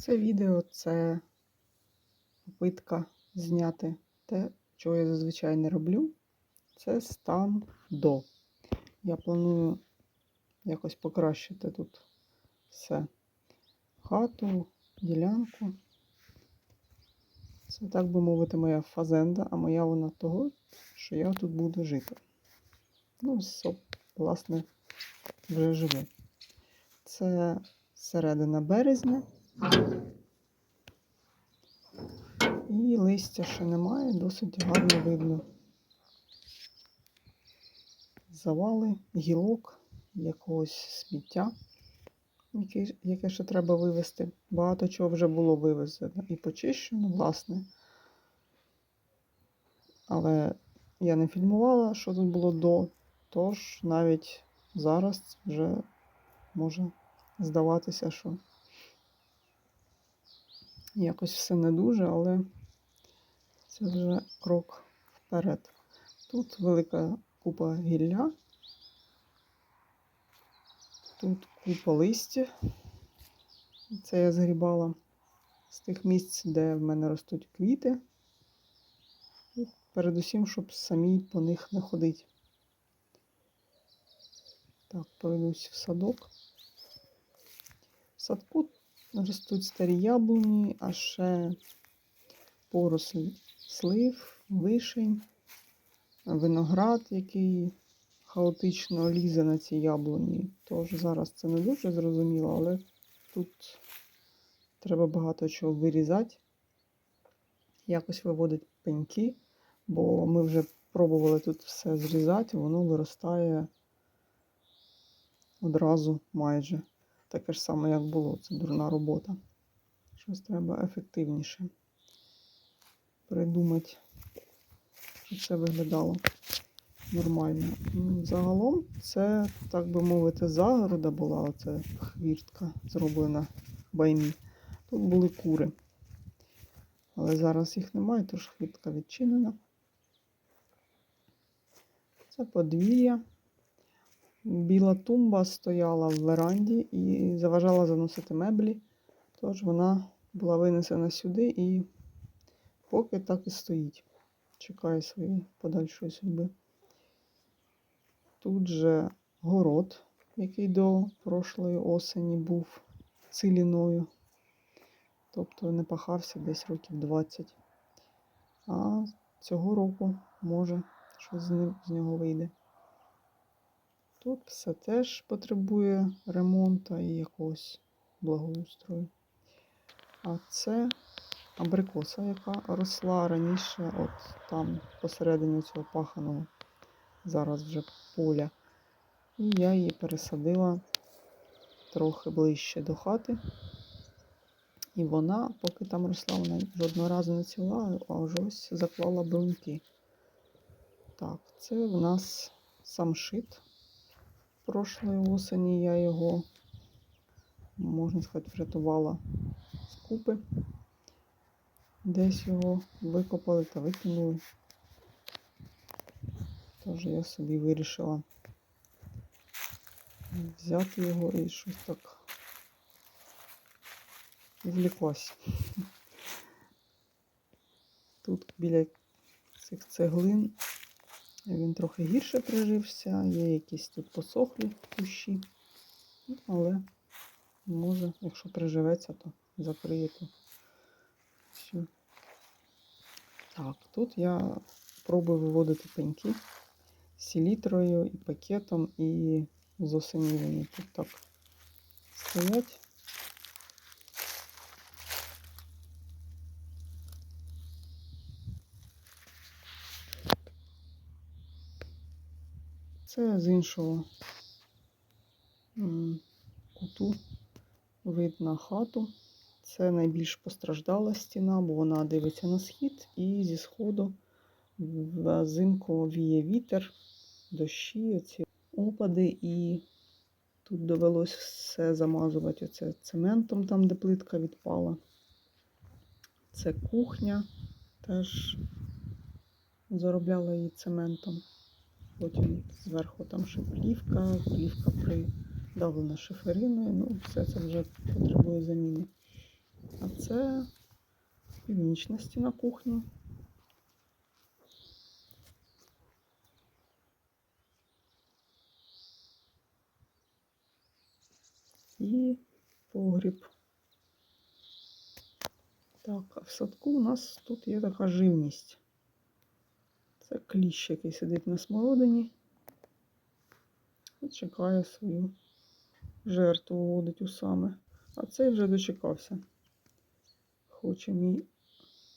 Це відео це попитка зняти те, чого я зазвичай не роблю. Це стан до. Я планую якось покращити тут все. Хату, ділянку. Це, так би мовити, моя фазенда, а моя вона того, що я тут буду жити. Ну, со, власне, вже живу. Це середина березня. І листя ще немає, досить гарно видно. Завали, гілок, якогось сміття, яке, ще треба вивезти. Багато чого вже було вивезено і почищено, власне. Але я не фільмувала, що тут було до, тож навіть зараз вже може здаватися, що якось все не дуже, але це вже крок вперед. Тут велика купа гілля, тут купа листя. Це я згрібала з тих місць, де в мене ростуть квіти. І передусім, щоб самі по них не ходити. Так, пройдусь в садок. В садку ростуть старі яблуні, а ще порослі слив, вишень, виноград, який хаотично лізе на ці яблуні. Тож зараз це не дуже зрозуміло, але тут треба багато чого вирізати, якось виводити пеньки, бо ми вже пробували тут все зрізати, воно виростає одразу майже таке ж саме, як було. Це дурна робота. Щось треба ефективніше придумати, щоб це виглядало нормально. Загалом це, так би мовити, загорода була, оця хвіртка зроблена в баймі. Тут були кури. Але зараз їх немає, тож хвіртка відчинена. Це подвір'я. Біла тумба стояла в веранді і заважала заносити меблі. Тож вона була винесена сюди і поки так і стоїть. Чекає своєї подальшої судьби. Тут же город, який до прошлої осені був ціліною. Тобто не пахався десь років 20. А цього року може щось з нього вийде. Тут все теж потребує ремонту і якогось благоустрою. А це абрикоса, яка росла раніше, от там посередині цього паханого, зараз вже поля. І я її пересадила трохи ближче до хати. І вона, поки там росла, вона жодного разу не ціла, а вже ось заклала бруньки. Так, це в нас самшит прошлої осені я його, можна сказати, врятувала з купи. Десь його викопали та викинули. Тож я собі вирішила взяти його і щось так вліклась. Тут біля цих цеглин він трохи гірше прижився, є якісь тут посохлі кущі, Ну, але може, якщо приживеться, то закриє то всю. Так, тут я пробую виводити пеньки селітрою і пакетом, і з осені вони тут так стоять. Це з іншого куту видно хату. Це найбільш постраждала стіна, бо вона дивиться на схід, і зі сходу взимку віє вітер, дощі, оці опади, і тут довелось все замазувати оце цементом, там, де плитка відпала. Це кухня, теж заробляла її цементом. Потім зверху там ще плівка, придавлена шифериною. Ну, все це вже потребує заміни. А це північна стіна кухні. І погріб. Так, а в садку у нас тут є така живність. Це кліщ, який сидить на смородині і чекає свою жертву, водить у саме. А цей вже дочекався. Хоче мій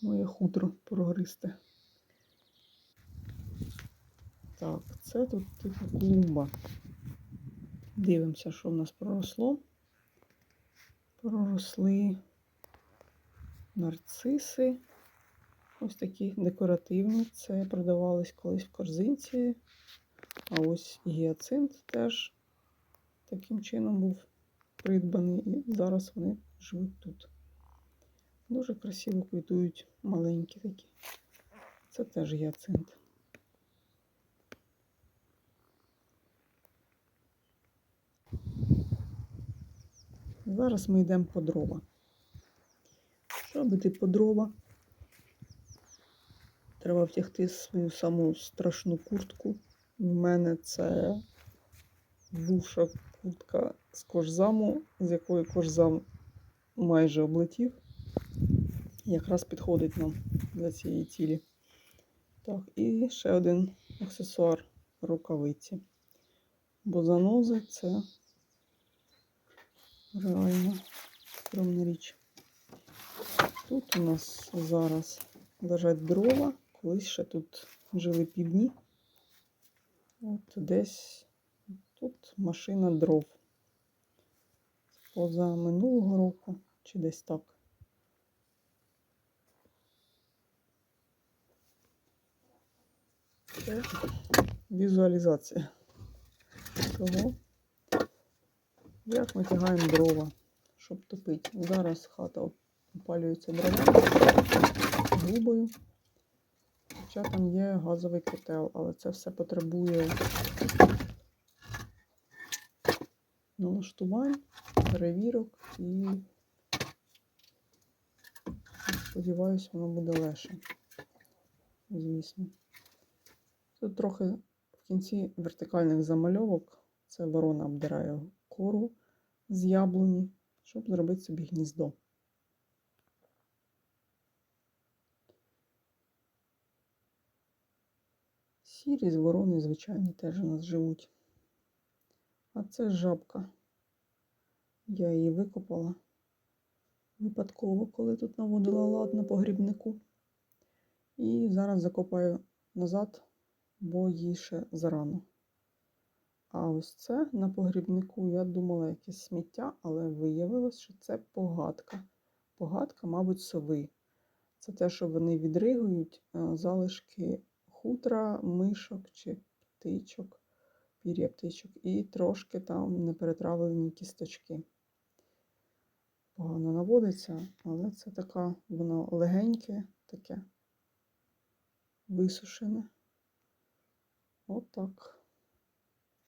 моє хутро прогристи. Так, це тут типу клумба. Дивимося, що в нас проросло. Проросли нарциси. Ось такі декоративні. Це продавались колись в корзинці. А ось гіацинт теж таким чином був придбаний. І зараз вони живуть тут. Дуже красиво квітують маленькі такі. Це теж гіацинт. Зараз ми йдемо по дрова. Щоб іти по дрова, треба втягти свою саму страшну куртку. У мене це бувша куртка з кожзаму, з якої кожзам майже облетів. Якраз підходить нам для цієї цілі. Так, і ще один аксесуар рукавиці. Бо занози це реально скромна річ. Тут у нас зараз лежать дрова. Колись ще тут жили півдні. От десь тут машина дров. Поза минулого року чи десь так. Це візуалізація того, як ми тягаємо дрова, щоб топити. Зараз хата опалюється дровами, грубою. Хоча там є газовий котел, але це все потребує налаштувань, перевірок і сподіваюся, воно буде легше. Звісно. Тут трохи в кінці вертикальних замальовок це ворона обдирає кору з яблуні, щоб зробити собі гніздо. Сірі з ворони, звичайні, теж у нас живуть. А це жабка. Я її викопала випадково, коли тут наводила лад на погрібнику. І зараз закопаю назад, бо їй ще зарано. А ось це на погрібнику я думала якесь сміття, але виявилось, що це погадка. Погадка, мабуть, сови. Це те, що вони відригують е, залишки хутра, мишок чи птичок, пір'я птичок, і трошки там неперетравлені кісточки. Погано наводиться, але це така, воно легеньке, таке висушене. Отак.